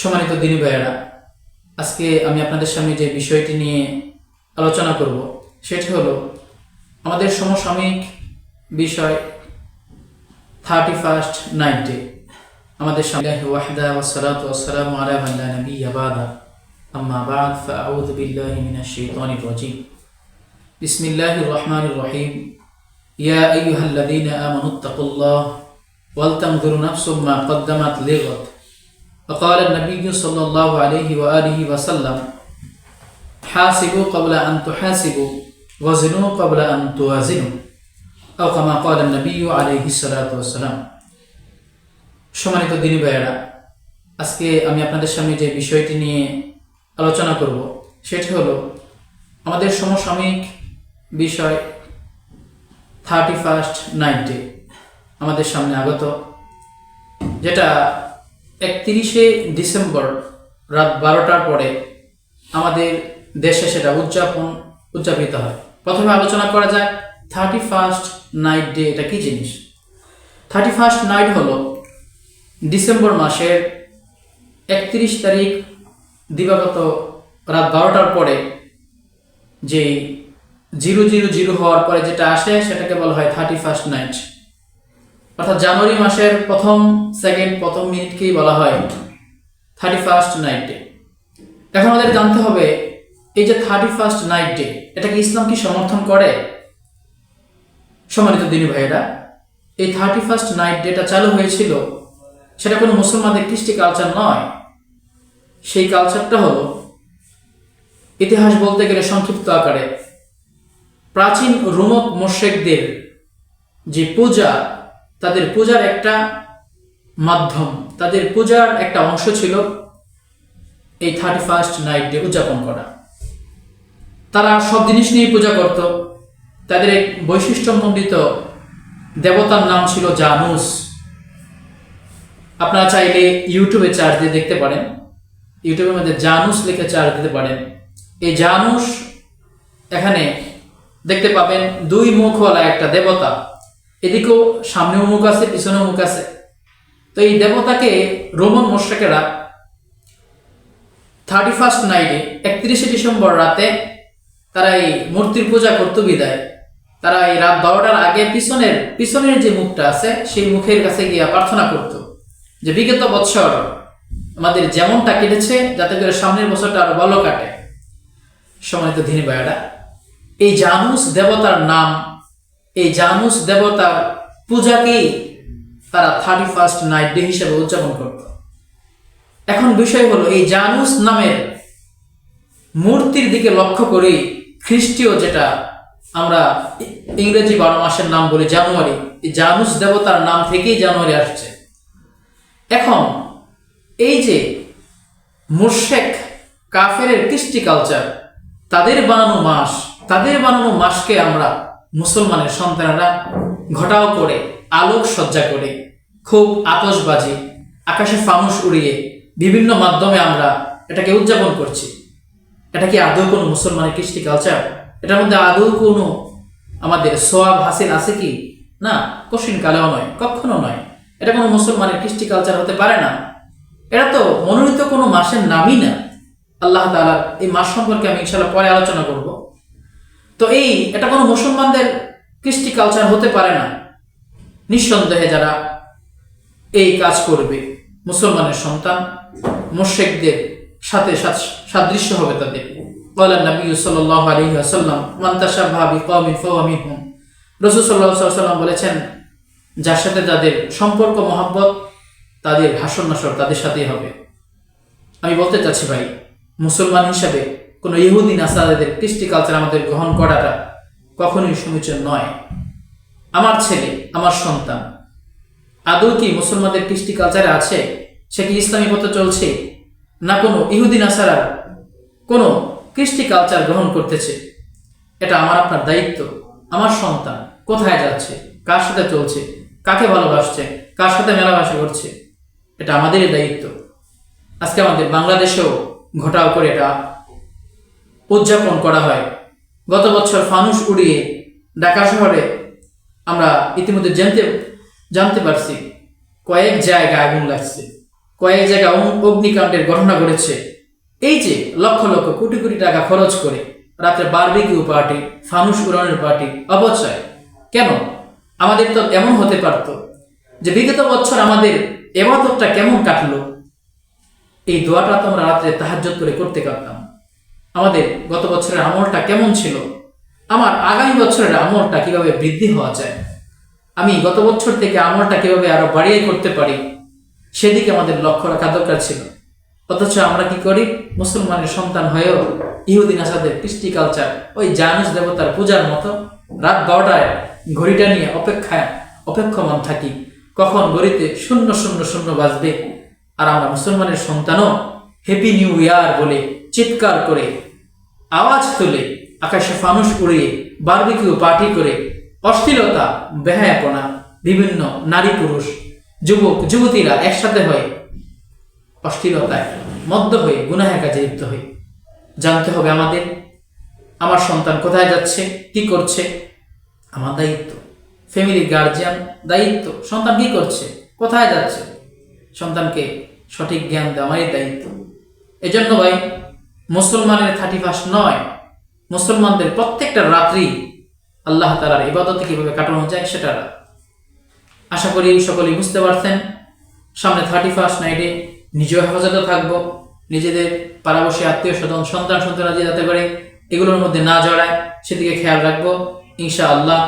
সম্মানিত দিনী ভাইয়েরা, আজকে আমি আপনাদের সামনে যে বিষয়টি নিয়ে আলোচনা করব, সেটি হলো আমাদের সমসাময়িক বিষয় থার্টি ফার্স্ট নাইট আমাদের সামনে ওয়াহদা ওয়াসালাতু ওয়াসসালামু আলা মান লা নাবিয়্যা বাদা। আম্মা বাদ ফাআউযু বিল্লাহি রহিম। ইয়া আইয়ুহাল্লাযীনা আমানুত্তাকুল্লাহ ওয়ালতানজুর নাফসুম মা কদ্দামাত লিগাদ وقال النبي صلى الله عليه وآله وسلم حاسبوا قبل أن تحاسبوا وزنوا قبل أن توازنوا أو كما قال النبي عليه الصلاة والسلام সম্মানিত দিনী ভাইয়েরা আজকে আমি আপনাদের সামনে যে বিষয়টি নিয়ে আলোচনা করব সেটি হলো আমাদের সমসাময়িক বিষয় থার্টি ফার্স্ট নাইট ডে আমাদের সামনে আগত যেটা একত্রিশে ডিসেম্বর রাত বারোটার পরে আমাদের দেশে সেটা উদযাপন, উদযাপিত হয়। প্রথমে আলোচনা করা যায় থার্টি ফার্স্ট নাইট ডে এটা কী জিনিস? থার্টি ফার্স্ট নাইট হলো ডিসেম্বর মাসের একত্রিশ তারিখ দিবাগত রাত বারোটার পরে যে জিরো জিরো জিরো হওয়ার পরে যেটা আসে সেটাকে বলা হয় থার্টি ফার্স্ট নাইট। অর্থাৎ জানুয়ারি মাসের প্রথম সেকেন্ড প্রথম মিনিটকেই বলা হয় থার্টি ফার্স্ট নাইট ডে এখন আমাদের জানতে হবে, এই যে থার্টি ফার্স্ট নাইট ডে এটাকে ইসলাম কি সমর্থন করে? সম্মানিত দিনী ভাইয়েরা, এই থার্টি ফার্স্ট নাইট ডেটা চালু হয়েছিল, সেটা কোনো মুসলমানদের কৃষ্টি কালচার নয়। সেই কালচারটা হলো, ইতিহাস বলতে গেলে সংক্ষিপ্ত আকারে, প্রাচীন রোমক মোশেকদের যে পূজা তাদের পূজার একটা মাধ্যম, তাদের পূজার একটা অংশ ছিল এই থার্টি ফার্স্ট নাইট ডে উদযাপন করা। তারা সব জিনিস নিয়ে পূজা করত। তাদের এক বৈশিষ্ট্যমণ্ডিত দেবতার নাম ছিল জানুস। আপনারা চাইলে ইউটিউবে চার্জ দিয়ে দেখতে পারেন। ইউটিউবের মধ্যে জানুস লিখে চার্জ দিতে পারেন। এই জানুস এখানে দেখতে পাবেন দুই মুখওয়ালা একটা দেবতা। এদিকেও সামনেও মুখ আছে, পিছনেও মুখ আছে। তো এই দেবতাকে রোমান মোর্শেকেরা থার্টি ফার্স্ট নাইটে একত্রিশে ডিসেম্বর রাতে তারা এই মূর্তির পূজা করত বিদায়। তারা এই রাত বারোটার আগে পিছনের পিছনের যে মুখটা আছে, সেই মুখের কাছে গিয়া প্রার্থনা করত যে, বিগত বৎসর আমাদের যেমনটা কেটেছে, যাতে করে সামনের বছরটা আরও ভালো কাটে। সময়ত ধীরে বায়রা এই জানুস দেবতার নাম এই জানুস দেবতার পূজাকেই তারা থার্টি ফার্স্ট নাইট ডে হিসেবে উদযাপন করত। এখন বিষয় হলো, এই জানুস নামের মূর্তির দিকে লক্ষ্য করে খ্রিস্টীয় যেটা আমরা ইংরেজি বারো মাসের নাম বলি জানুয়ারি, এই জানুস দেবতার নাম থেকেই জানুয়ারি আসছে। এখন, এই যে মুর্শেক কাফের কৃষ্টি কালচার তাদের বানানো মাস, তাদের বানানো মাসকে আমরা মুসলমানের সন্তানেরা ঘটাও করে, আলোক সজ্জা করে, খুব আতসবাজি আকাশে ফানুস উড়িয়ে বিভিন্ন মাধ্যমে আমরা এটাকে উদযাপন করছি। এটা কি আদৌ কোনো মুসলমানের কৃষ্টি কালচার এটার মধ্যে আদৌ কোনো আমাদের সোয়াব হাসিল আছে কি? না, কঠিন কালেও নয়, কখনো নয়। এটা কোনো মুসলমানের কৃষ্টি কালচার হতে পারে না। এটা তো মনোনীত কোনো মাসের নামই না। আল্লাহ তালার এই মাস সম্পর্কে আমি ইনশাল্লাহ পরে আলোচনা করব। তো এই, এটা কোনো মুসলমানদের কৃষ্টি কালচার হতে পারে না। নিঃসন্দেহে যারা এই কাজ করবে, মুসলমানের সন্তান মোশেকদের সাথে সাদৃশ্য হবে তাদের। বলেন নবী সাল্লাহ আলী আসাল্লাম মান্তাসা ভাবি কমি ফমি হুম রসুল সাল্লাহ সাল্লাম বলেছেন, যার সাথে তাদের সম্পর্ক, মহাব্বত, তাদের ভাষণ নাসর তাদের সাথেই হবে। আমি বলতে চাচ্ছি ভাই, মুসলমান হিসাবে কোনো ইহুদিন আসাদের কৃষ্টি কালচার আমাদের গ্রহণ করাটা কখনোই সমীচীন নয়। আমার ছেলে, আমার সন্তান, আদৌ কি মুসলমানদের কৃষ্টি কালচারে আছে? সে কি ইসলামী পথে চলছে? না কোনো ইহুদিন আসারার কোনো কৃষ্টি কালচার গ্রহণ করতেছে? এটা আমার আপনার দায়িত্ব, আমার সন্তান কোথায় যাচ্ছে? কার সাথে চলছে? কাকে ভালোবাসছে? কার সাথে মেলামেশা করছে? এটা আমাদেরই দায়িত্ব। আজকে আমাদের বাংলাদেশেও ঘটাও করে এটা উদযাপন করা হয়। গত বছর ফানুস উড়িয়ে ঢাকা শহরে আমরা ইতিমধ্যে জানতে জানতে পারছি কয়েক জায়গায় আগুন লাগছে, কয়েক জায়গায় অগ্নি- অগ্নিকাণ্ডের ঘটনা ঘটেছে। এই যে লক্ষ লক্ষ কোটি কোটি টাকা খরচ করে রাত্রে বারবিকিউ পার্টি, ফানুস উড়ানের পার্টি অপচয়, কেন? আমাদের তো এমন হতে পারত যে বিগত বছর আমাদের এবাদতটা কেমন কাটলো? এই দোয়াটা তো আমরা রাত্রে তাহাজ্জত করে করতে পারতাম। আমাদের গত বছরের আমলটা কেমন ছিল? আমার আগামী বছরের আমলটা কীভাবে বৃদ্ধি হওয়া যায়? আমি গত বছর থেকে আমলটা কীভাবে আরও বাড়িয়ে করতে পারি? সেদিকে আমাদের লক্ষ্য রাখা দরকার ছিল। অথচ আমরা কি করি? মুসলমানের সন্তান হয়েও ইহুদিন আসাদের কৃষ্টি কালচার ওই জানুস দেবতার পূজার মতো রাত বারোটায় ঘড়িটা নিয়ে অপেক্ষায় অপেক্ষমান থাকি। কখন ঘড়িতে শূন্য শূন্য শূন্য বাজবে? আর আমরা মুসলমানের সন্তানও হ্যাপি নিউ ইয়ার বলে চিৎকার করে, আওয়াজ তুলে, আকাশে ফানুস উড়িয়ে, বারবিকিউ পার্টি করে, অশ্লীলতা, বেহায়াপনা, বিভিন্ন নারী পুরুষ, যুবক, যুবতীরা একসাথে হয়ে, অশ্লীলতায় মদ্য হয়ে, গুনাহের কাজে লিপ্ত হই জানতে হবে আমাদের, আমার সন্তান কোথায় যাচ্ছে, কি করছে, আমার দায়িত্ব। ফ্যামিলি গার্জিয়ান দায়িত্ব। সন্তান কি করছে, কোথায় যাচ্ছে? সন্তানকে সঠিক জ্ঞান দেওয়ারই দায়িত্ব। এজন্য ভাই মুসলমানের থার্টি ফার্স্ট নয়। মুসলমানদের প্রত্যেকটা রাত্রি আল্লাহ তালার ইবাদতে কীভাবে কাটানো যায় সেটা আশা করি সকলেই বুঝতে পারছেন, সামনে থার্টি ফার্স্ট নাইটে নিজেও হেফাজতে থাকব, নিজেদের পাড়াবসী আত্মীয় স্বজন সন্তান সন্তানাদি যাতে করে এগুলোর মধ্যে না জড়ায়, সেদিকে খেয়াল রাখব। ইনশা আল্লাহ